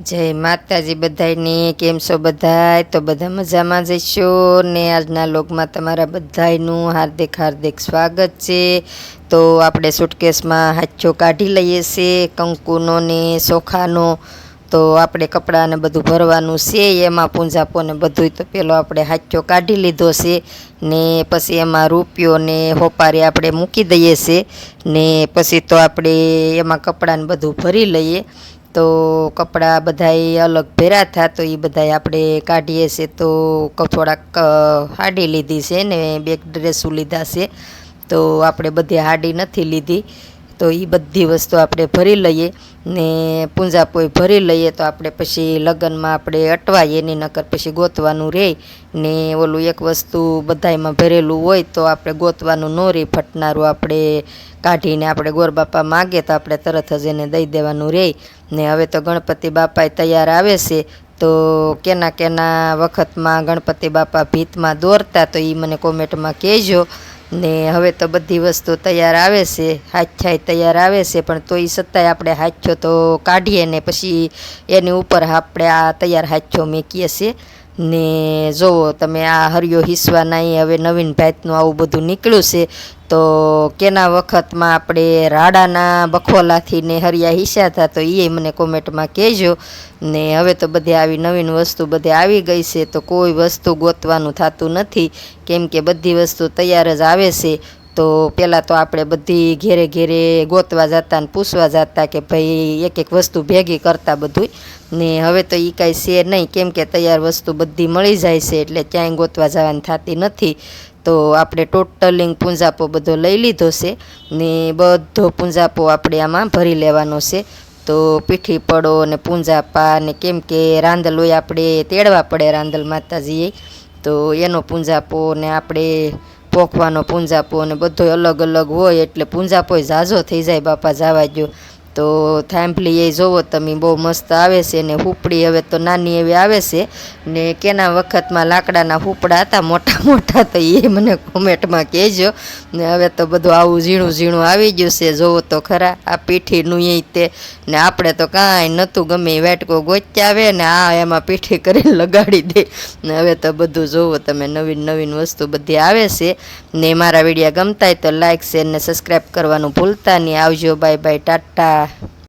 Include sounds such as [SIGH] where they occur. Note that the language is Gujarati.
જય માતાજી બધાયની, કેમ છો બધાય? તો બધા મજામાં જઈશો ને આજના લોકમાં તમારા બધાયનું હાર્દિક હાર્દિક સ્વાગત છે. તો આપણે સુટકેસમાં હાચો કાઢી લઈએ છીએ કંકુનો ને ચોખાનો તો આપણે કપડાને બધું ભરવાનું છે, એમાં પૂંજાપો ને બધું તો પેલો આપણે હાચો કાઢી લીધો છે ને પછી એમાં રૂપિયો ને હોપારી આપણે મૂકી દઈએ છે ને પછી તો આપણે એમાં કપડાને બધું ભરી લઈએ. તો કપડાં બધાય અલગ ભેરા થા, તો એ બધાય આપણે કાઢીએ છીએ. તો થોડાક હાડી લીધી છે ને, બે ડ્રેસું લીધા છે. તો આપણે બધી હાડી નથી લીધી. તો એ બધી વસ્તુ આપણે ભરી લઈએ ને પૂંજાપોય ભરી લઈએ તો આપણે પછી લગ્નમાં આપણે અટવાઈએ એની નકર પછી ગોતવાનું રહે ને ઓલું એક વસ્તુ બધાયમાં ભરેલું હોય તો આપણે ગોતવાનું ન રહે ફટનારું આપણે કાઢીને આપણે ગોર બાપા માગે તો આપણે તરત જ એને દઈ દેવાનું રહે ને હવે તો ગણપતિ બાપાએ તૈયાર આવે છે તો કેના કેના વખતમાં ગણપતિ બાપા ભીતમાં દોરતા તો એ મને કોમેન્ટમાં કહેજો ને હવે તો બધી વસ્તુ તૈયાર આવે છે હાથાય તૈયાર આવે છે, પણ તોય છતાંય આપણે હાથો તો કાઢીએ ને પછી એની ઉપર આપણે આ તૈયાર હાથો મેકીએ છીએ. ને જુઓ તમે આ હરિયો હિસવા નહીં હવે નવીન ભાતનું આવું બધું નીકળ્યું છે, તો કેના વખતમાં આપણે રાડાના બખોલાથી ને હરિયા હિસ્યા હતા, તો એ મને કોમેન્ટમાં કહેજો. ને હવે તો બધી આવી નવીન વસ્તુ બધી આવી ગઈ છે, તો કોઈ વસ્તુ ગોતવાનું થતું નથી. કેમ કે બધી વસ્તુ તૈયાર જ આવે છે. તો પહેલાં તો આપણે બધી ઘેરે ઘેરે ગોતવા જતા ને પૂછવા જતા કે ભાઈ એક એક વસ્તુ ભેગી કરતા બધું ને હવે તો એ કાંઈ છે નહીં. કેમ કે તૈયાર વસ્તુ બધી મળી જાય છે એટલે ક્યાંય ગોતવા જવાની થતી નથી. તો આપણે ટોટલિંગ પૂંજાપો બધો લઈ લીધો છે. ને બધો પૂંજાપો આપણે આમાં ભરી લેવાનો છે. તો પીઠી પડો ને પૂંજાપા ને કેમ કે રાંદલોય આપણે તેડવા પડે રાંદલ માતાજીએ. તો એનો પૂંજાપો ને આપણે પોખવાનો, પૂંજાપો અને બધો અલગ અલગ હોય એટલે પૂંજાપોય ઝાઝો થઈ જાય બાપા, જવા જો તો થાંભલી એ જોવો, તમે બહુ મસ્ત આવે છે ને હુપડી હવે તો નાની એવી આવે છે. ને કેના વખતમાં લાકડાના હુપડા હતા, મોટા [LAUGHS] મોટા તો એ મને કોમેન્ટમાં કહેજો. ને હવે તો બધું આવું ઝીણું ઝીણું આવી ગયું છે, જોવો તો ખરા. આ પીઠીનું એ તે ને આપણે તો કાંઈ નહોતું ગમે, વાટકો ગોચ્યાવે ને આ એમાં પીઠી કરીને લગાડી દે. ને હવે તો બધું જોવો, તમે નવીન નવીન વસ્તુ બધી આવે છે. ને મારા વિડીયા ગમતા હોય તો લાઇક શેર ને સબસ્ક્રાઈબ કરવાનું ભૂલતા નહીં. આવજો બાય બાય ટાટા. lugar.